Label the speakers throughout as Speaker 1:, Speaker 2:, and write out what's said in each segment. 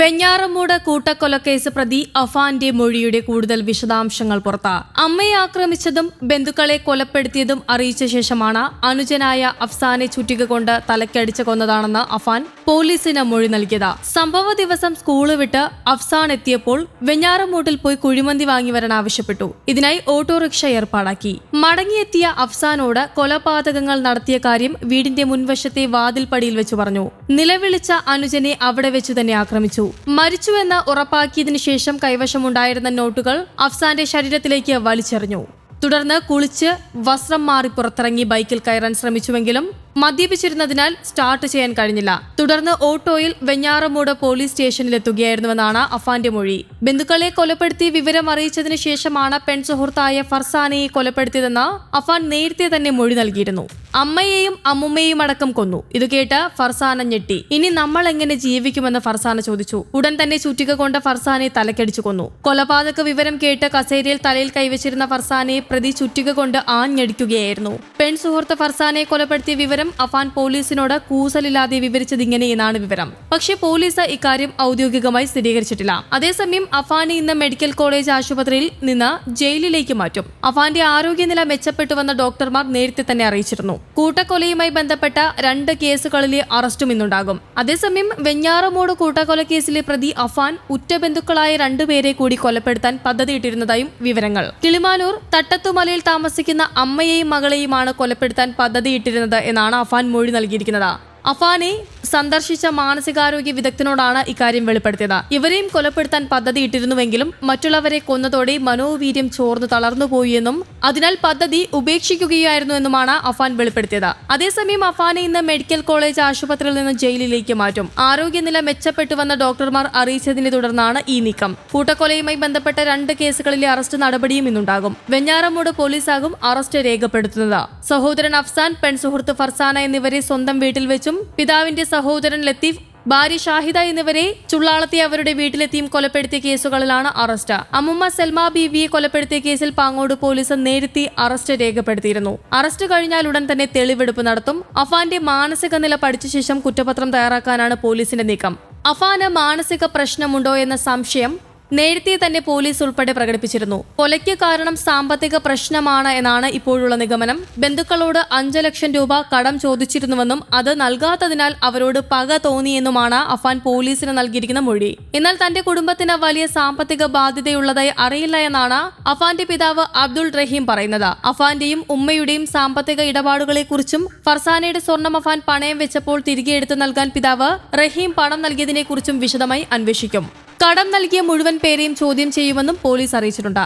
Speaker 1: വെഞ്ഞാറമൂട് കൂട്ടക്കൊലക്കേസ് പ്രതി അഫാന്റെ മൊഴിയുടെ കൂടുതൽ വിശദാംശങ്ങൾ പുറത്ത്. അമ്മയെ ആക്രമിച്ചതും ബന്ധുക്കളെ കൊലപ്പെടുത്തിയതും അറിയിച്ച ശേഷമാണ് അനുജനായ അഫ്സാനെ ചുറ്റിക കൊണ്ട് തലക്കടിച്ച് കൊന്നതാണെന്ന് അഫാൻ പോലീസിന് മൊഴി നൽകിയത്. സംഭവ ദിവസം സ്കൂൾ വിട്ട് അഫ്സാൻ എത്തിയപ്പോൾ വെഞ്ഞാറമൂട്ടിൽ പോയി കുഴിമന്തി വാങ്ങി വരാൻ ആവശ്യപ്പെട്ടു. ഇതിനായി ഓട്ടോറിക്ഷ ഏർപ്പാടാക്കി. മടങ്ങിയെത്തിയ അഫ്സാനോട് കൊലപാതകങ്ങൾ നടത്തിയ കാര്യം വീടിന്റെ മുൻവശത്തെ വാതിൽപ്പടിയിൽ വെച്ച് പറഞ്ഞു. നിലവിളിച്ച അനുജനെ അവിടെ വെച്ച് തന്നെ ആക്രമിച്ചു. മരിച്ചുവെന്ന് ഉറപ്പാക്കിയതിനു ശേഷം കൈവശമുണ്ടായിരുന്ന നോട്ടുകൾ അഫ്സാന്റെ ശരീരത്തിലേക്ക് വലിച്ചെറിഞ്ഞു. തുടർന്ന് കുളിച്ച് വസ്ത്രം മാറി പുറത്തിറങ്ങി ബൈക്കിൽ കയറാൻ ശ്രമിച്ചുവെങ്കിലും മദ്യപിച്ചിരുന്നതിനാൽ സ്റ്റാർട്ട് ചെയ്യാൻ കഴിഞ്ഞില്ല. തുടർന്ന് ഓട്ടോയിൽ വെഞ്ഞാറമൂട് പോലീസ് സ്റ്റേഷനിലെത്തുകയായിരുന്നുവെന്നാണ് അഫാന്റെ മൊഴി. ബന്ധുക്കളെ കൊലപ്പെടുത്തി വിവരം അറിയിച്ചതിനു ശേഷമാണ് പെൺ സുഹൃത്തായ ഫർസാനയെ കൊലപ്പെടുത്തിയതെന്ന് അഫാൻ നേരത്തെ തന്നെ മൊഴി നൽകിയിരുന്നു. അമ്മയെയും അമ്മുമ്മയെയും അടക്കം കൊന്നു. ഇത് കേട്ട് ഫർസാന ഞെട്ടി. ഇനി നമ്മൾ എങ്ങനെ ജീവിക്കുമെന്ന്? ഫർസാന ചോദിച്ചു. ഉടൻ തന്നെ ചുറ്റിക കൊണ്ട് ഫർസാനെ തലക്കടിച്ചു കൊന്നു. കൊലപാതക വിവരം കേട്ട് കസേരയിൽ തലയിൽ കൈവച്ചിരുന്ന ഫർസാനെ പ്രതി ചുറ്റിക കൊണ്ട് ആഞ്ഞടിക്കുകയായിരുന്നു. പെൺ സുഹൃത്ത് ഫർസാനെ കൊലപ്പെടുത്തിയ വിവരം അഫാൻ പോലീസിനോട് കൂസലില്ലാതെ വിവരിച്ചത് ഇങ്ങനെയെന്നാണ് വിവരം. പക്ഷേ പോലീസ് ഇക്കാര്യം ഔദ്യോഗികമായി സ്ഥിരീകരിച്ചിട്ടില്ല. അതേസമയം അഫാനെ ഇന്ന് മെഡിക്കൽ കോളേജ് ആശുപത്രിയിൽ നിന്ന് ജയിലിലേക്ക് മാറ്റും. അഫാന്റെ ആരോഗ്യനില മെച്ചപ്പെട്ടുവെന്ന ഡോക്ടർമാർ നേരത്തെ തന്നെ അറിയിച്ചിരുന്നു. കൂട്ടക്കൊലയുമായി ബന്ധപ്പെട്ട രണ്ട് കേസുകളിലെ അറസ്റ്റും ഇന്നുണ്ടാകും. അതേസമയം വെഞ്ഞാറമൂട് കൂട്ടക്കൊല കേസിലെ പ്രതി അഫാൻ ഉറ്റ ബന്ധുക്കളായ രണ്ടുപേരെ കൂടി കൊലപ്പെടുത്താൻ പദ്ധതിയിട്ടിരുന്നതായും വിവരങ്ങൾ. കിളിമാനൂർ തട്ടത്തുമലയിൽ താമസിക്കുന്ന അമ്മയെയും മകളെയുമാണ് കൊലപ്പെടുത്താൻ പദ്ധതിയിട്ടിരുന്നത് എന്നാണ് അഫാൻ മൊഴി നൽകിയിരിക്കുന്നത്. അഫാനെ സന്ദർശിച്ച മാനസികാരോഗ്യ വിദഗ്ധനോടാണ് ഇക്കാര്യം വെളിപ്പെടുത്തിയത്. ഇവരെയും കൊലപ്പെടുത്താൻ പദ്ധതിയിട്ടിരുന്നുവെങ്കിലും മറ്റുള്ളവരെ കൊന്നതോടെ മനോവീര്യം ചോർന്നു തളർന്നുപോയെന്നും അതിനാൽ പദ്ധതി ഉപേക്ഷിക്കുകയായിരുന്നുവെന്നുമാണ് അഫാൻ വെളിപ്പെടുത്തിയത്. അതേസമയം അഫാനെ ഇന്ന് മെഡിക്കൽ കോളേജ് ആശുപത്രിയിൽ നിന്ന് ജയിലിലേക്ക് മാറ്റും. ആരോഗ്യനില മെച്ചപ്പെട്ടുവെന്ന ഡോക്ടർമാർ അറിയിച്ചതിനെ തുടർന്നാണ് ഈ നീക്കം. കൂട്ടക്കൊലയുമായി ബന്ധപ്പെട്ട രണ്ട് കേസുകളിലെ അറസ്റ്റ് നടപടിയും ഇന്നുണ്ടാകും. വെഞ്ഞാറമൂട് പോലീസാകും അറസ്റ്റ് രേഖപ്പെടുത്തുന്നത്. സഹോദരൻ അഫ്സാൻ പെൺസുഹൃത്ത് ഫർസാന എന്നിവരെ സ്വന്തം വീട്ടിൽ വെച്ചും പിതാവിന്റെ സഹോദരൻ ലത്തീഫ് ഭാര്യ ഷാഹിദ എന്നിവരെ ചുള്ളാളത്തെ അവരുടെ വീട്ടിലെത്തിയും കൊലപ്പെടുത്തിയ കേസുകളിലാണ് അറസ്റ്റ്. അമ്മുമ്മ സൽമ ബീവിയെ കൊലപ്പെടുത്തിയ കേസിൽ പാങ്ങോട് പോലീസ് നേരത്തെ അറസ്റ്റ് രേഖപ്പെടുത്തിയിരുന്നു. അറസ്റ്റ് കഴിഞ്ഞാൽ ഉടൻ തന്നെ തെളിവെടുപ്പ് നടത്തും. അഫാന്റെ മാനസിക നില പഠിച്ച ശേഷം കുറ്റപത്രം തയ്യാറാക്കാനാണ് പോലീസിന്റെ നീക്കം. അഫാന് മാനസിക പ്രശ്നമുണ്ടോ എന്ന സംശയം നേരത്തെ തന്നെ പോലീസ് ഉൾപ്പെടെ പ്രകടിപ്പിച്ചിരുന്നു. കൊലയ്ക്ക് കാരണം സാമ്പത്തിക പ്രശ്നമാണ് എന്നാണ് ഇപ്പോഴുള്ള നിഗമനം. ബന്ധുക്കളോട് അഞ്ച് ലക്ഷം രൂപ കടം ചോദിച്ചിരുന്നുവെന്നും അത് നൽകാത്തതിനാൽ അവരോട് പക തോന്നിയെന്നുമാണ് അഫാൻ പോലീസിന് നൽകിയിരിക്കുന്ന മൊഴി. എന്നാൽ തന്റെ കുടുംബത്തിന് വലിയ സാമ്പത്തിക ബാധ്യതയുള്ളതായി അറിയില്ല എന്നാണ് അഫാന്റെ പിതാവ് അബ്ദുൾ റഹീം പറയുന്നത്. അഫാന്റെയും ഉമ്മയുടെയും സാമ്പത്തിക ഇടപാടുകളെക്കുറിച്ചും ഫർസാനയുടെ സ്വർണം അഫാൻ പണയം വെച്ചപ്പോൾ തിരികെ എടുത്തു നൽകാൻ പിതാവ് റഹീം പണം നൽകിയതിനെക്കുറിച്ചും വിശദമായി അന്വേഷിക്കും. കടം നൽകിയ മുഴുവൻ പേരെയും ചോദ്യം ചെയ്യുമെന്നും പോലീസ് അറിയിച്ചിട്ടുണ്ട്.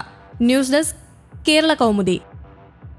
Speaker 1: News desk Kerala Kaumudi.